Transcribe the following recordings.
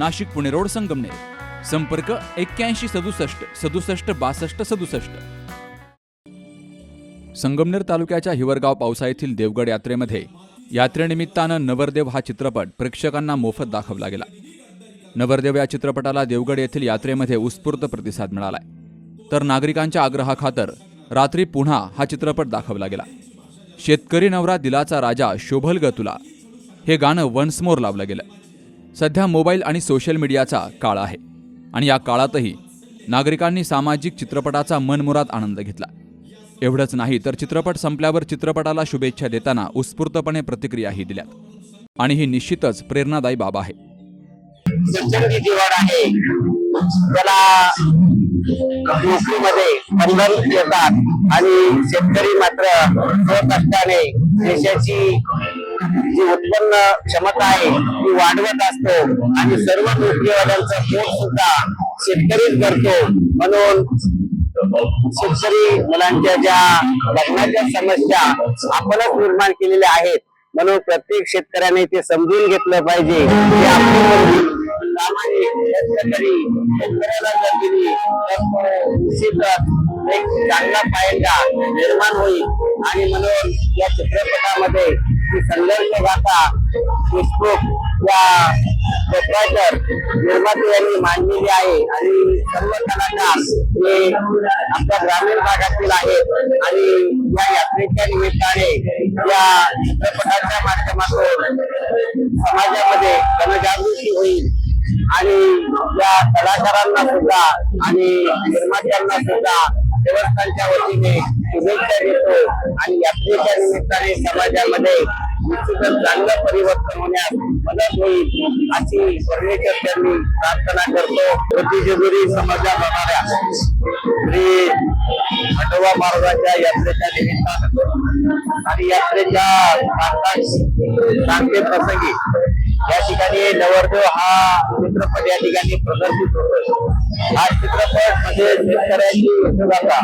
Nashik Pune road Sangamner. संपर्क एक्क्याऐंशी सदुसष्ट सदुसष्ट बासष्ट सदुसष्ट. संगमनेर तालुक्याच्या हिवरगाव पावसा येथील देवगड यात्रेमध्ये यात्रेनिमित्तानं नवरदेव हा चित्रपट प्रेक्षकांना मोफत दाखवला गेला. नवरदेव या चित्रपटाला देवगड येथील यात्रेमध्ये उत्स्फूर्त प्रतिसाद मिळालाय. तर नागरिकांच्या आग्रहाखातर रात्री पुन्हा हा चित्रपट दाखवला गेला. शेतकरी नवरा दिलाचा राजा शोभल ग तुला हे गाणं वन्स मोर लावलं गेलं. सध्या मोबाईल आणि सोशल मीडियाचा काळ आहे. आणि या काळातही नागरिकांनी सामाजिक चित्रपटाचा मनमुराद आनंद घेतला. एवढंच नाही तर चित्रपट संपल्यावर चित्रपटाला शुभेच्छा देताना उत्स्फूर्तपणे प्रतिक्रियाही दिल्यात. आणि ही निश्चितच प्रेरणादायी बाब आहे. आणि शेतकरी मात्र देशाची जी उत्पन्न क्षमता आहे ती वाढवत असतो आणि सर्व नोकरीवाल्यांचं पोट सुद्धा शेतकरीच करतो. म्हणून शेतकरी मुलांच्या ज्या लग्नाच्या समस्या आपणच निर्माण केलेल्या आहेत म्हणून प्रत्येक शेतकऱ्याने ते समजून घेतलं पाहिजे. की आपली शेतकरी शेतकऱ्याला जर दिली तर निश्चितच एक चांगला पायंडा निर्माण होईल. आणि म्हणून या चित्रपटामध्ये ही संघर्ष गाथा विस्तृत या प्रोप्रायटर निर्माते यांनी मांडलेली आहे. आणि सर्व कलाकार हे आमच्या ग्रामीण भागातील आहेत. आणि या यात्रेच्या निमित्ताने या चित्रपटाच्या माध्यमातून समाजामध्ये जनजागृती होईल. आणि या कलाकारांना सुद्धा आणि निर्मात्यांना सुद्धा देवस्थानच्या वतीने शुभेच्छा देतो आणि यात्रेच्या निमित्ताने समाजामध्ये निश्चितच चांगलं परिवर्तन होण्यास मदत होईल अशी परमेश्वर त्यांनी प्रार्थना करतो. प्रतिजगुरी समाजात होणाऱ्या श्री खंडोबा महाराजांच्या यात्रेच्या निमित्तानं आणि यात्रेच्या सांगते प्रसंगी या ठिकाणी नवरदेव हा चित्रपट या ठिकाणी प्रदर्शित होतो हा चित्रपट म्हणजे शेतकऱ्यांची उद्योगाचा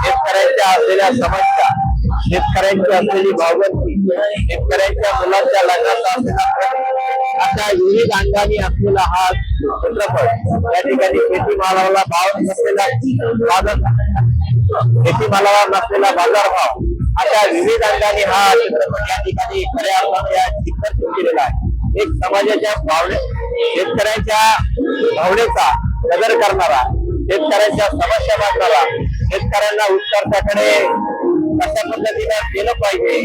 शेतकऱ्यांच्या असलेल्या समस्या शेतकऱ्यांची असलेली भावगंती शेतकऱ्यांच्या मुलांच्या लग्नाचा असलेला अशा विविध अंगाने असलेला हा चित्रपट. या ठिकाणी शेतीमालाला भाव नसलेला बाजार शेतीमालाला नसलेला बाजारभाव अशा विविध अंगाने हा चित्रपट या ठिकाणी खऱ्या अर्थाने या चित्रपट केलेला आहे. एक समाजाच्या भावने शेतकऱ्यांच्या भावनेचा नजर करणारा शेतकऱ्यांच्या समस्या मांडणारा शेतकऱ्यांना उत्कर्षाकडे कशा पद्धतीने केलं पाहिजे.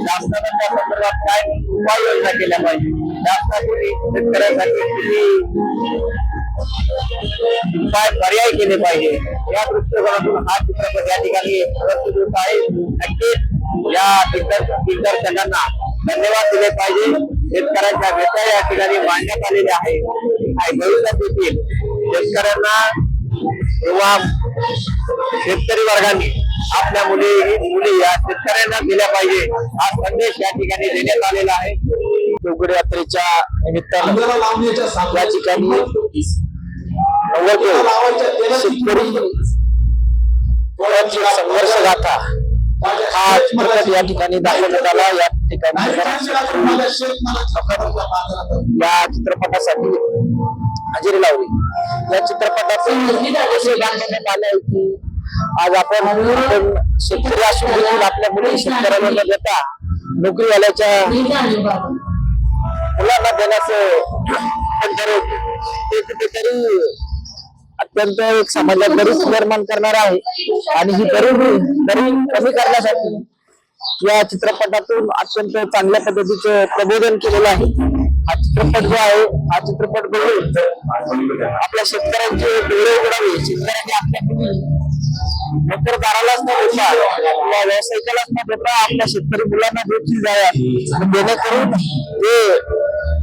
शासनानं त्या संदर्भात काय उपाययोजना केल्या पाहिजे? शासनाकडे शेतकऱ्यांसाठी किती काय पर्याय केले पाहिजे? या दृष्टिकोनातून हा चित्रपट या ठिकाणी प्रस्तुत होत आहे. नक्कीच या दिग्दर्शकांना धन्यवाद दिले पाहिजे. शेतकऱ्यांच्या व्यथा या ठिकाणी मांडण्यात आलेल्या आहे आणि भविष्यात देखील शेतकऱ्यांना किंवा शेतकरी वर्गाने आपल्या मुली मुली या शेतकऱ्यांना दिल्या पाहिजे हा संदेश या ठिकाणी देण्यात आलेला आहे चौकडी यात्रेच्या निमित्तानं या ठिकाणी नव्वद शेतकरी संघर्ष गाथा हा चित्रपट या ठिकाणी दाखवण्यात आला या ठिकाणी या चित्रपटासाठी हजेरी लावली या चित्रपटाचे असे दाखवण्यात आले आहे की आज आपण शेतकरी असून देखील आपल्या मुली शेतकऱ्यांना न देता नोकरीवाल्याच्या मुलांना देण्याचं ते कुठेतरी अत्यंत एक समाजात गरीब निर्माण करणार आहे. आणि ही गरिबी गरीबी कमी करण्यासाठी या चित्रपटातून अत्यंत चांगल्या पद्धतीचं प्रबोधन केलेलं आहे. हा चित्रपट जो आहे हा चित्रपट बघून आपल्या शेतकऱ्यांचे डोळे उघडावे. शेतकऱ्यांनी आपल्या नोकरदारालाच न देता किंवा व्यावसायिकालाच न देता आपल्या शेतकरी मुलांना देखील जाव्या आणि जेणेकरून ते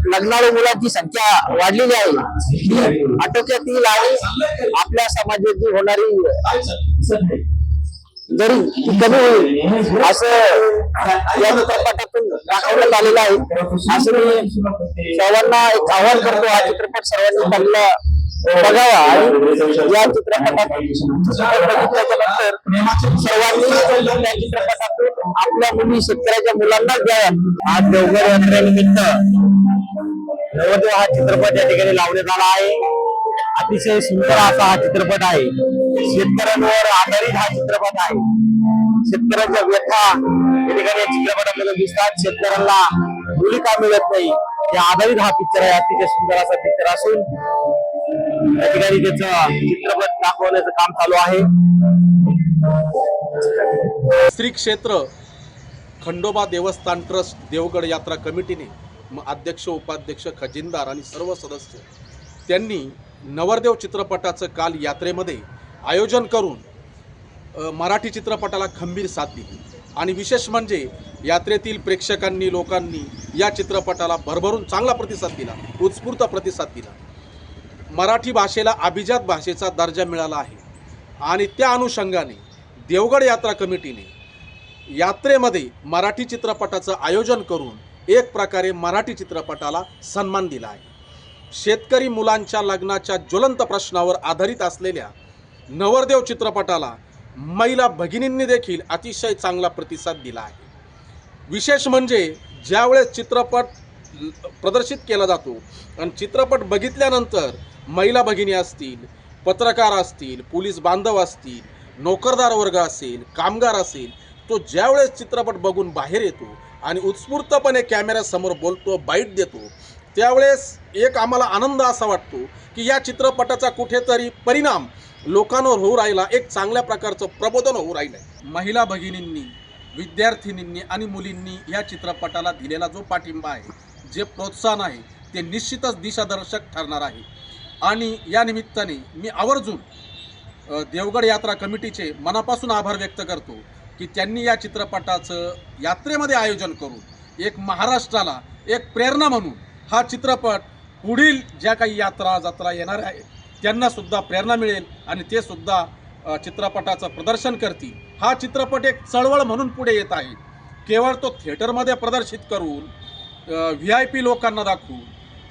लग्नाळू मुलांची संख्या वाढलेली आहे आटोक्यातील आटोक्यात येईल आणि आपल्या समाजाची होणारी जरी कमी होईल असं या चित्रपटात दाखवण्यात आलेलं आहे. असं मी सर्वांना एक आव्हान करतो हा चित्रपट सर्वांनी बघला बघावा आणि या चित्रपटात बघितल्याच्या नंतर सर्वांनी या चित्रपटातून आपल्या मुली शेतकऱ्याच्या मुलांना द्याव्या आज देवघर यात्रेनिमित्त नवदेव हा चित्रपट या ठिकाणी लावण्यात आला आहे. अतिशय सुंदर असा हा चित्रपट आहे. शेतकऱ्यांवर आधारित हा चित्रपट आहे. शेतकऱ्यांच्या व्यथा ठिकाणी चित्रपटामध्ये. दिसतात शेतकऱ्यांना मुली का मिळत नाही. या आधारित हा पिक्चर आहे. अतिशय सुंदर असा पिक्चर असून त्या ठिकाणी त्याच चित्रपट दाखवण्याचं काम चालू आहे. श्री क्षेत्र खंडोबा देवस्थान ट्रस्ट देवगड यात्रा कमिटीने अध्यक्ष उपाध्यक्ष खजिनदार आणि सर्व सदस्य त्यांनी नवरदेव चित्रपटाचं काल यात्रेमध्ये आयोजन करून मराठी चित्रपटाला खंबीर साथ दिली. आणि विशेष म्हणजे यात्रेतील प्रेक्षकांनी लोकांनी या चित्रपटाला भरभरून चांगला प्रतिसाद दिला उत्स्फूर्त प्रतिसाद दिला. मराठी भाषेला अभिजात भाषेचा दर्जा मिळाला आहे. आणि त्या अनुषंगाने देवगड यात्रा कमिटीने यात्रेमध्ये मराठी चित्रपटाचं आयोजन करून एक प्रकारे मराठी चित्रपटाला सन्मान दिला आहे. शेतकरी मुलांच्या लग्नाच्या ज्वलंत प्रश्नावर आधारित असलेल्या नवरदेव चित्रपटाला महिला भगिनींनी देखील अतिशय चांगला प्रतिसाद दिला आहे. विशेष म्हणजे ज्यावेळेस चित्रपट प्रदर्शित केला जातो आणि चित्रपट बघितल्यानंतर महिला भगिनी असतील पत्रकार असतील पोलीस बांधव असतील नोकरदार वर्ग असेल कामगार असेल तो ज्यावेळेस चित्रपट बघून बाहेर येतो आणि उत्स्फूर्तपणे कॅमेऱ्यासमोर बोलतो बाईट देतो त्यावेळेस एक आम्हाला आनंद असा वाटतो की या चित्रपटाचा कुठेतरी परिणाम लोकांवर होऊ राहिला एक चांगल्या प्रकारचं प्रबोधन होऊ राहिलं महिला भगिनींनी विद्यार्थिनींनी आणि मुलींनी या चित्रपटाला दिलेला जो पाठिंबा आहे जे प्रोत्साहन आहे ते निश्चितच दिशादर्शक ठरणार आहे. आणि या निमित्ताने मी आवर्जून देवगड यात्रा कमिटीचे मनापासून आभार व्यक्त करतो की त्यांनी या चित्रपटाचं यात्रेमध्ये आयोजन करून एक महाराष्ट्राला एक प्रेरणा म्हणून हा चित्रपट पुढील ज्या काही यात्रा जत्रा येणार आहेत त्यांनासुद्धा प्रेरणा मिळेल आणि ते सुद्धा चित्रपटाचं प्रदर्शन करतील. हा चित्रपट एक चळवळ म्हणून पुढे येत आहे. केवळ तो थिएटरमध्ये प्रदर्शित करून व्ही आय पी लोकांना दाखवून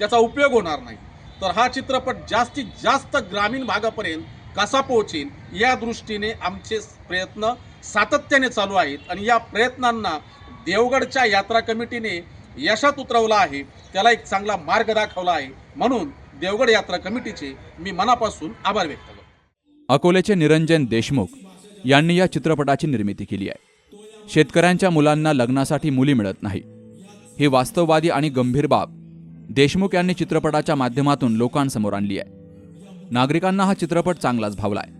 त्याचा उपयोग होणार नाही. तर हा चित्रपट जास्तीत जास्त ग्रामीण भागापर्यंत कसा पोहोचेल या दृष्टीने आमचे प्रयत्न सातत्याने चालू आहेत आणि या प्रयत्नांना देवगडच्या यात्रा कमिटीने यशात उतरवला आहे. त्याला एक चांगला मार्ग दाखवला आहे. म्हणून देवगड यात्रा कमिटीचे मी मनापासून आभार व्यक्त करतो. अकोल्याचे निरंजन देशमुख यांनी या चित्रपटाची निर्मिती केली आहे. शेतकऱ्यांच्या मुलांना लग्नासाठी मुली मिळत नाही. ही वास्तववादी आणि गंभीर बाब देशमुख यांनी चित्रपटाच्या माध्यमातून लोकांसमोर आणली आहे. नागरिकांना हा चित्रपट चांगलाच भावला आहे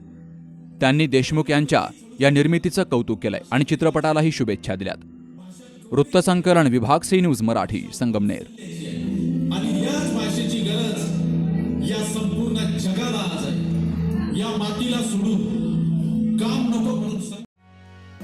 त्यांनी देशमुख यांच्या या निर्मितीचं कौतुक केलंय आणि चित्रपटालाही शुभेच्छा दिल्यात. वृत्तसंकलन विभाग C news Marathi Sangamner.